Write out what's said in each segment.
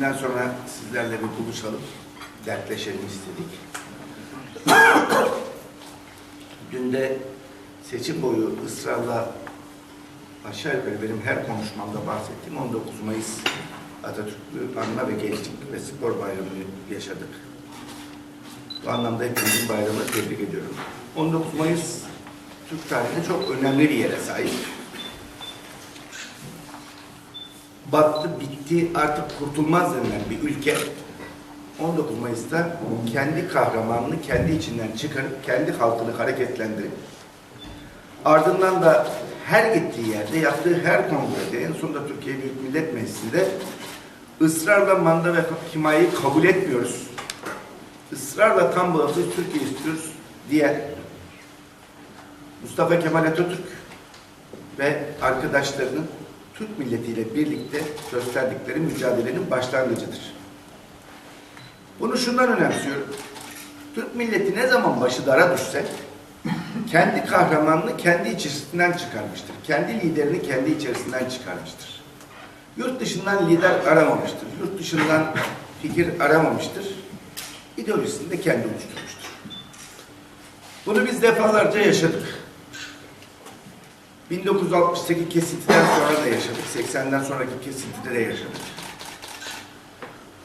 seçimden sonra sizlerle bir buluşalım, dertleşelim istedik. Dün de seçim boyu ısrarla aşağı yukarı benim her konuşmamda bahsettiğim 19 Mayıs Atatürk'ü anma ve gençlik ve spor bayramını yaşadık. Bu anlamda hepimizin bayramını tebrik ediyorum. 19 Mayıs Türk tarihinde çok önemli bir yere sahip. Battı, bitti, artık kurtulmaz denilen bir ülke 19 Mayıs'ta kendi kahramanını kendi içinden çıkarıp kendi halkını hareketlendirip ardından da her gittiği yerde yaptığı her kongrede en sonunda Türkiye Büyük Millet Meclisi'nde ısrarla manda ve himayeyi kabul etmiyoruz. Israrla tam bağımsız Türkiye istiyoruz diye Mustafa Kemal Atatürk ve arkadaşlarının Türk milletiyle birlikte gösterdikleri mücadelenin başlangıcıdır. Bunu şundan önemsiyorum. Türk milleti ne zaman başı dara düşse kendi kahramanını kendi içerisinden çıkarmıştır. Kendi liderini kendi içerisinden çıkarmıştır. Yurt dışından lider aramamıştır. Yurt dışından fikir aramamıştır. İdeolojisini de kendi oluşturmuştur. Bunu biz defalarca yaşadık. 1968 kesintiden sonra da yaşadık. 80'den sonraki kesintide de yaşadık.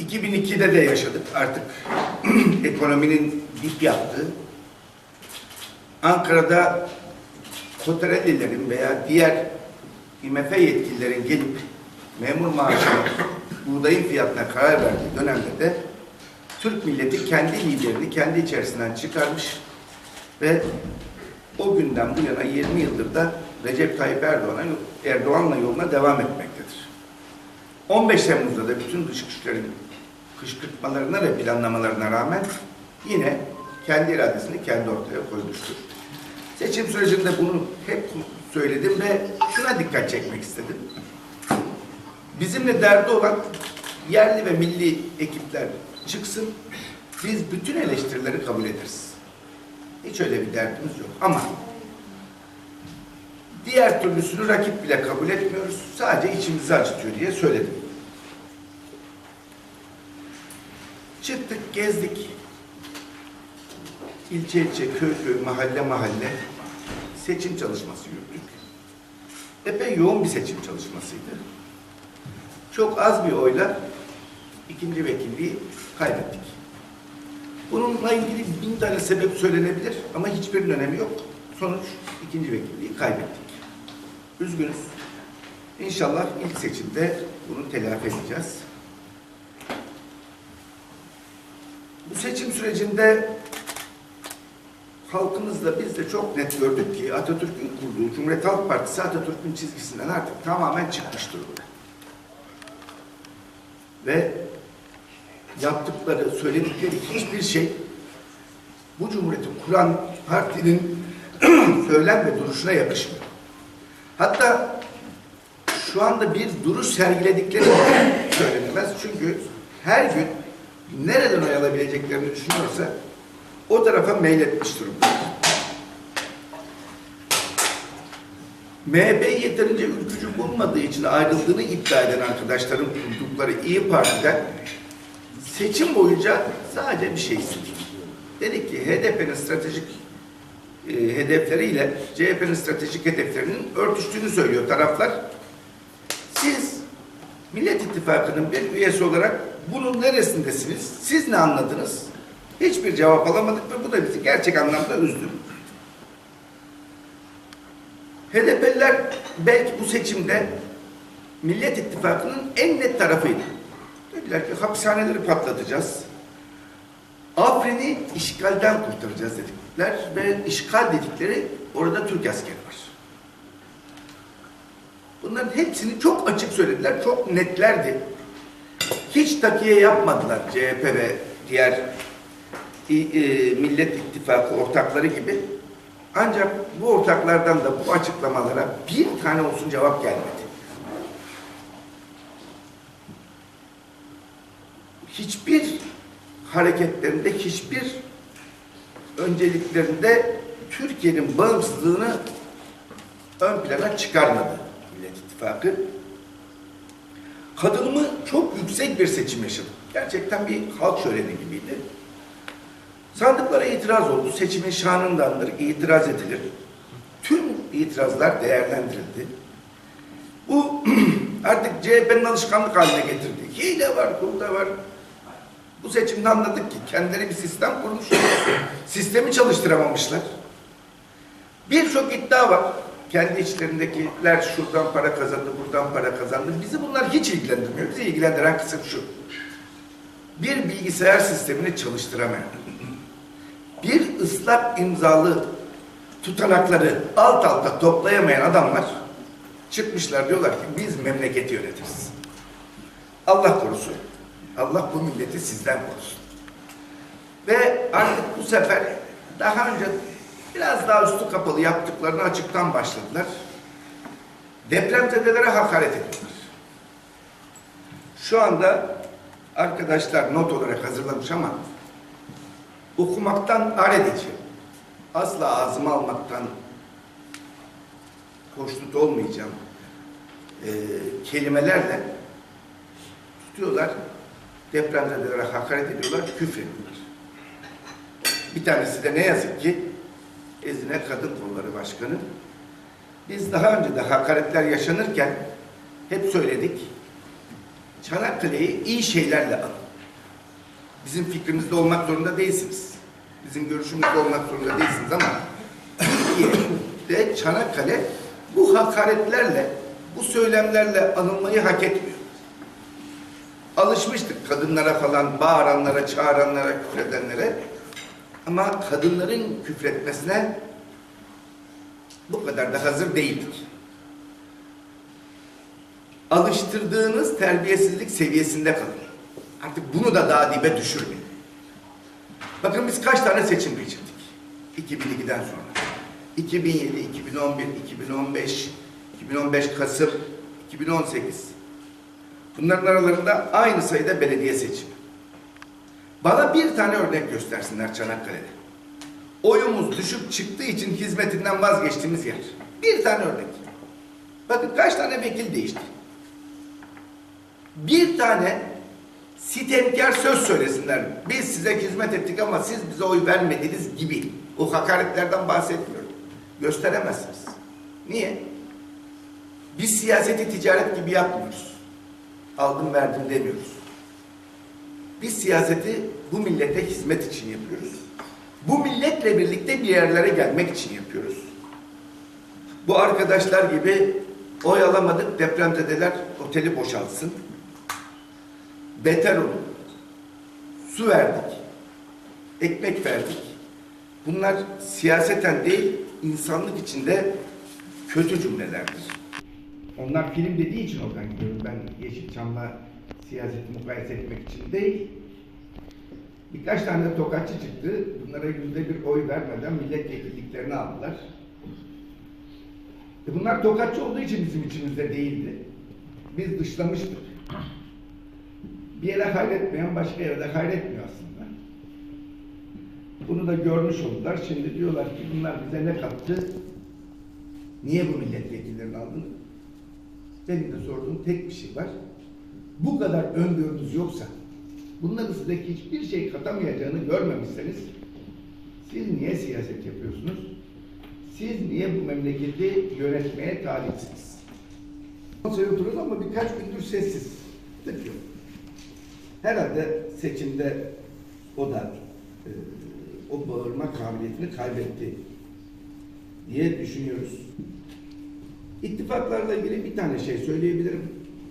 2002'de de yaşadık artık ekonominin dip yaptığı. Ankara'da Kotarellilerin veya diğer IMF yetkililerin gelip memur maaşına, buğdayın fiyatına karar verdiği dönemde de Türk milleti kendi liderini kendi içerisinden çıkarmış ve o günden bu yana 20 yıldır da Recep Tayyip Erdoğan'a Erdoğan'la yoluna devam etmektedir. 15 Temmuz'da da bütün dış güçlerin kışkırtmalarına ve planlamalarına rağmen yine kendi iradesini kendi ortaya koymuştur. Seçim sürecinde bunu hep söyledim ve şuna dikkat çekmek istedim. Bizimle derdi olan yerli ve milli ekipler çıksın, biz bütün eleştirileri kabul ederiz. Hiç öyle bir derdimiz yok. Ama diğer türlüsünü rakip bile kabul etmiyoruz. Sadece içimizi acıtıyor diye söyledim. Çıktık, gezdik. İlçe ilçe, köy köy, mahalle mahalle seçim çalışması yürüttük. Epey yoğun bir seçim çalışmasıydı. Çok az bir oyla ikinci vekilliği kaybettik. Bununla ilgili bin tane sebep söylenebilir ama hiçbirinin önemi yok. Sonuç ikinci vekilliği kaybettik. Üzgünüz. İnşallah ilk seçimde bunu telafi edeceğiz. Bu seçim sürecinde halkımızla biz de çok net gördük ki Atatürk'ün kurduğu Cumhuriyet Halk Partisi Atatürk'ün çizgisinden artık tamamen çıkmış durumda. Ve yaptıkları, söyledikleri hiçbir şey bu Cumhuriyeti kuran partinin söylem ve duruşuna yakışmıyor. Hatta şu anda bir duruş sergiledikleri söylenemez. Çünkü her gün nereden oy alabileceklerini düşünüyorsa o tarafa meyletmiş durumda. MHP yeterince ülkücü bulmadığı için ayrıldığını iddia eden arkadaşların kurdukları İyi Parti'den seçim boyunca sadece bir şey istedik. Dedik ki HDP'nin stratejik e, hedefleriyle CHP'nin stratejik hedeflerinin örtüştüğünü söylüyor taraflar. Siz Millet İttifakı'nın bir üyesi olarak bunun neresindesiniz? Siz ne anladınız? Hiçbir cevap alamadık ve bu da bizi gerçek anlamda üzdü. HDP'liler belki bu seçimde Millet İttifakı'nın en net tarafıydı. Dediler ki hapishaneleri patlatacağız. Afrin'i işgalden kurtaracağız dedikler ve işgal dedikleri orada Türk askeri var. Bunların hepsini çok açık söylediler, çok netlerdi. Hiç takiye yapmadılar CHP ve diğer e, e, Millet İttifakı ortakları gibi. Ancak bu ortaklardan da bu açıklamalara bir tane olsun cevap gelmedi. Hiçbir hareketlerinde, hiçbir önceliklerinde Türkiye'nin bağımsızlığını ön plana çıkarmadı Millet İttifakı. Kadınımı çok yüksek bir seçim yaşadım. Gerçekten bir halk şöleni gibiydi. Sandıklara itiraz oldu. Seçimin şanındandır, itiraz edilir. Tüm itirazlar değerlendirildi. Bu artık CHP'nin alışkanlık haline getirdi. Hile var, kurda var. Bu seçimde anladık ki kendileri bir sistem kurmuş. Sistemi çalıştıramamışlar. Birçok iddia var. Kendi içlerindekiler şuradan para kazandı, buradan para kazandı. Bizi bunlar hiç ilgilendirmiyor. Bizi ilgilendiren kısım şu. Bir bilgisayar sistemini çalıştıramayan, bir ıslak imzalı tutanakları alt alta toplayamayan adamlar çıkmışlar diyorlar ki biz memleketi yönetiriz. Allah korusun. Allah bu milleti sizden korusun. Ve artık bu sefer daha önce biraz daha üstü kapalı yaptıklarını açıktan başladılar. Depremzedelere hakaret ediyorlar. Şu anda arkadaşlar not olarak hazırlamış ama okumaktan ar edeceğim. Asla ağzıma almaktan hoşnut olmayacağım e, kelimelerle tutuyorlar, depremzedelere hakaret ediyorlar, küfrediyorlar. Bir tanesi de ne yazık ki Ezine Kadın Kolları Başkanı. Biz daha önce de hakaretler yaşanırken hep söyledik. Çanakkale'yi iyi şeylerle alın. Bizim fikrimizde olmak zorunda değilsiniz. Bizim görüşümüzde olmak zorunda değilsiniz ama Türkiye'de Çanakkale bu hakaretlerle, bu söylemlerle anılmayı hak etmiyor. Alışmıştık kadınlara falan, bağıranlara, çağıranlara, küfredenlere. Ama kadınların küfretmesine bu kadar da hazır değildik. Alıştırdığınız terbiyesizlik seviyesinde kalın. Artık bunu da daha dibe düşürmeyin. Bakın biz kaç tane seçim geçirdik 2002'den sonra. 2007, 2011, 2015, 2015 Kasım, 2018. Bunların aralarında aynı sayıda belediye seçimi. Bana bir tane örnek göstersinler Çanakkale'de. Oyumuz düşüp çıktığı için hizmetinden vazgeçtiğimiz yer. Bir tane örnek. Bakın kaç tane vekil değişti. Bir tane sitemkar söz söylesinler. Biz size hizmet ettik ama siz bize oy vermediniz gibi. O hakaretlerden bahsetmiyorum. Gösteremezsiniz. Niye? Biz siyaseti ticaret gibi yapmıyoruz. Aldım verdim demiyoruz. Biz siyaseti bu millete hizmet için yapıyoruz. Bu milletle birlikte bir yerlere gelmek için yapıyoruz. Bu arkadaşlar gibi oy alamadık depremzedeler oteli boşaltsın. Beter olun. Su verdik. Ekmek verdik. Bunlar siyaseten değil, insanlık içinde kötü cümlelerdir. Onlar film dediği için oradan gidiyorum. Yeşilçam'la siyaseti mukayese etmek için değil. Birkaç tane de tokatçı çıktı. Bunlara yüzde bir oy vermeden milletvekilliklerini aldılar. E bunlar tokatçı olduğu için bizim içimizde değildi. Biz dışlamıştık. Bir yere hayretmeyen başka yerde hayretmiyor aslında. Bunu da görmüş oldular. Şimdi diyorlar ki bunlar bize ne kattı? Niye bu milletvekillerini aldın? Benim de sorduğum tek bir şey var. Bu kadar öngörünüz yoksa, bunların size hiçbir şey katamayacağını görmemişseniz, siz niye siyaset yapıyorsunuz? Siz niye bu memleketi yönetmeye talipsiniz? Konseye oturuyoruz ama birkaç gündür sessiz. Tık. Herhalde seçimde o da e, o bağırma kabiliyetini kaybetti diye düşünüyoruz. İttifaklarla ilgili bir tane şey söyleyebilirim.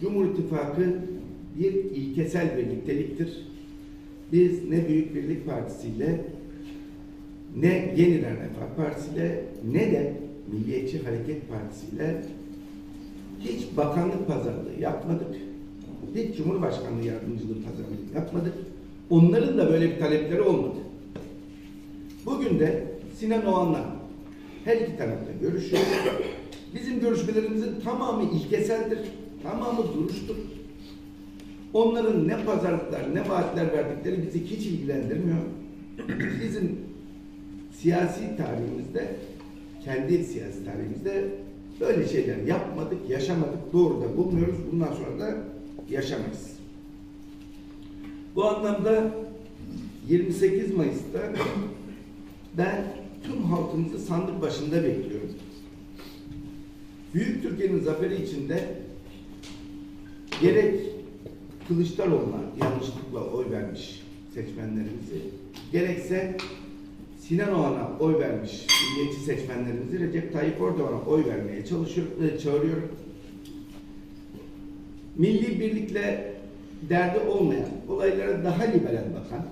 Cumhur İttifakı bir ilkesel birlikteliktir. Biz ne Büyük Birlik Partisi ile ne Yeniden Refah Partisi ile ne de Milliyetçi Hareket Partisi ile hiç bakanlık pazarlığı yapmadık. Hiç Cumhurbaşkanlığı yardımcılığı pazarlığı yapmadık. Onların da böyle bir talepleri olmadı. Bugün de Sinan Oğan'la her iki tarafta görüşüyor. Bizim görüşmelerimizin tamamı ilkeseldir, tamamı duruştur. Onların ne pazarlıklar, ne vaatler verdikleri bizi hiç ilgilendirmiyor. Bizim siyasi tarihimizde, kendi siyasi tarihimizde böyle şeyler yapmadık, yaşamadık, doğru da bulmuyoruz. Bundan sonra da yaşamayız. Bu anlamda 28 Mayıs'ta ben tüm halkımızı sandık başında bekliyorum. Büyük Türkiye'nin zaferi içinde gerek Kılıçdaroğlu'na yanlışlıkla oy vermiş seçmenlerimizi, gerekse Sinan Oğan'a oy vermiş milliyetçi seçmenlerimizi Recep Tayyip Erdoğan'a oy vermeye çalışıyor, e, çağırıyorum. Milli birlikle derdi olmayan, olaylara daha liberal bakan,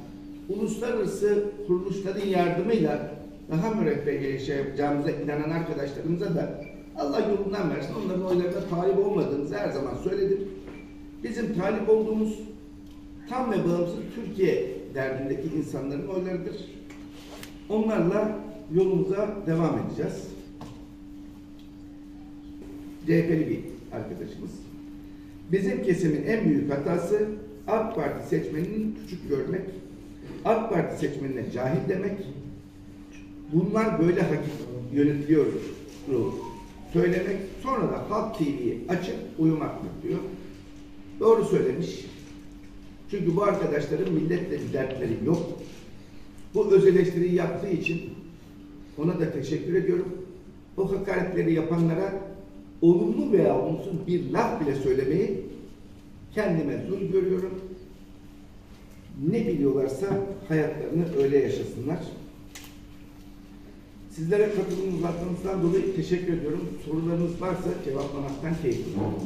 uluslararası kuruluşların yardımıyla daha müreffeh yaşayacağımıza inanan arkadaşlarımıza da Allah yolundan versin. Onların oylarına talip olmadığımızı her zaman söyledim. Bizim talip olduğumuz tam ve bağımsız Türkiye derdindeki insanların oylarıdır. Onlarla yolumuza devam edeceğiz. CHP'li bir arkadaşımız. Bizim kesimin en büyük hatası AK Parti seçmenini küçük görmek, AK Parti seçmenine cahil demek, bunlar böyle hak yönetiliyor söylemek, sonra da Halk TV'yi açıp uyumaktır diyor. Doğru söylemiş. Çünkü bu arkadaşların milletle bir dertleri yok. Bu öz yaptığı için ona da teşekkür ediyorum. O hakaretleri yapanlara olumlu veya olumsuz bir laf bile söylemeyi kendime zul görüyorum. Ne biliyorlarsa hayatlarını öyle yaşasınlar. Sizlere katılımlarınızdan dolayı teşekkür ediyorum. Sorularınız varsa cevaplamaktan keyif duyuyorum.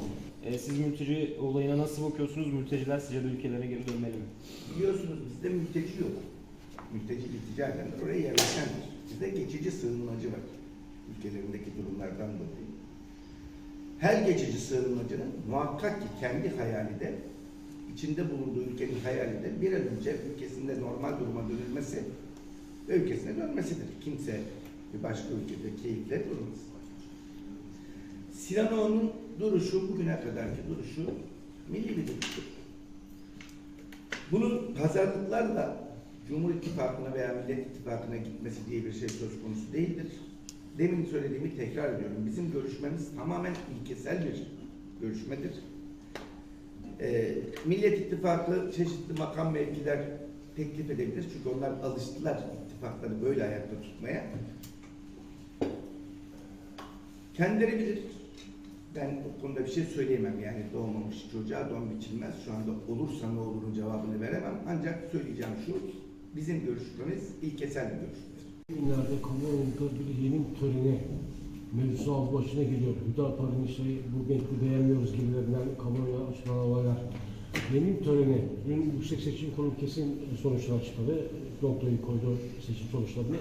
Ee, siz mülteci olayına nasıl bakıyorsunuz? Mülteciler sizce de ülkelerine geri dönmeli mi? Biliyorsunuz bizde mülteci yok. Mülteci iltica edenler oraya yerleşendir. Bizde geçici sığınmacı var. Ülkelerindeki durumlardan dolayı. Her geçici sığınmacının muhakkak ki kendi hayali de içinde bulunduğu ülkenin hayali de bir an önce ülkesinde normal duruma dönülmesi ve ülkesine dönmesidir. Kimse bir başka ülkede keyifle durmaz. Sinan Oğan'ın duruşu, bugüne kadarki duruşu milli bir duruştur. Bunun pazarlıklarla Cumhur İttifakı'na veya Millet İttifakı'na gitmesi diye bir şey söz konusu değildir. Demin söylediğimi tekrar ediyorum. Bizim görüşmemiz tamamen ilkesel bir görüşmedir. Ee, Millet İttifakı çeşitli makam mevkiler teklif edebilir. Çünkü onlar alıştılar ittifakları böyle ayakta tutmaya. Kendileri bilir. Ben bu konuda bir şey söyleyemem. Yani doğmamış çocuğa don biçilmez. Şu anda olursa ne olurun cevabını veremem. Ancak söyleyeceğim şu, bizim görüşmemiz ilkesel bir görüşmedir. Günlerde kamuoyunda bir yemin töreni mevzusu aldı başına geliyor. Hüdapar'ın işte bu metni beğenmiyoruz gibilerinden kamuoyuna açıklanan olaylar. Yemin töreni, dün Yüksek Seçim Kurulu kesin sonuçlar açıkladı. Doktoru koydu seçim sonuçlarını.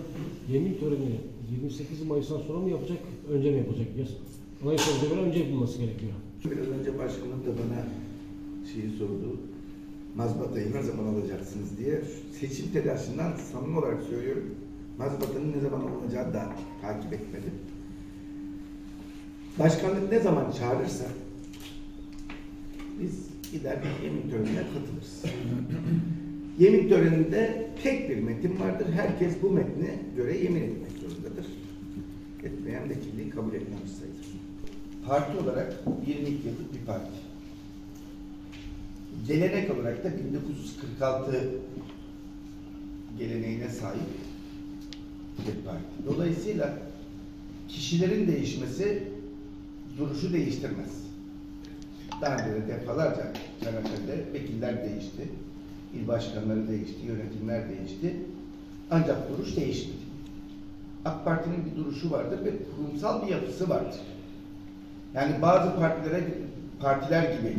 Yemin töreni 28 Mayıs'tan sonra mı yapacak, önce mi yapacak? Yes. Anayasamıza göre önce yapılması gerekiyor. Biraz önce başkanım da bana şeyi sordu. Mazbatayı ne zaman alacaksınız diye. Seçim telaşından samimi olarak söylüyorum. Mazbatanın ne zaman alınacağını da takip etmedim. Başkanlık ne zaman çağırırsa biz gider yemin törenine katılırız. yemin töreninde tek bir metin vardır. Herkes bu metne göre yemin etmek zorundadır. Etmeyen vekilliği kabul etmemiş sayılır. Parti olarak 22 yıllık bir parti. Gelenek olarak da 1946 geleneğine sahip bir parti. Dolayısıyla kişilerin değişmesi duruşu değiştirmez. Daha önce de defalarca Çanakkale'de vekiller değişti, il başkanları değişti, yönetimler değişti. Ancak duruş değişmedi. AK Parti'nin bir duruşu vardır ve kurumsal bir yapısı vardır. Yani bazı partilere partiler gibi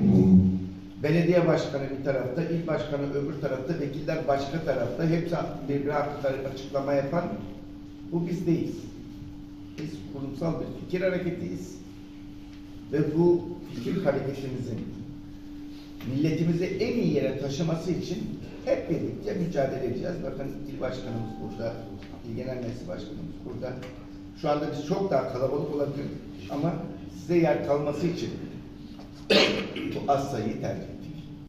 belediye başkanı bir tarafta, il başkanı öbür tarafta, vekiller başka tarafta, hepsi birbiri hakkında açıklama yapan bu biz değiliz. Biz kurumsal bir fikir hareketiyiz. Ve bu fikir hareketimizin milletimizi en iyi yere taşıması için hep birlikte mücadele edeceğiz. Bakın il başkanımız burada, il genel meclis başkanımız burada. Şu anda biz çok daha kalabalık olabilir ama size yer kalması için bu az sayıyı tercih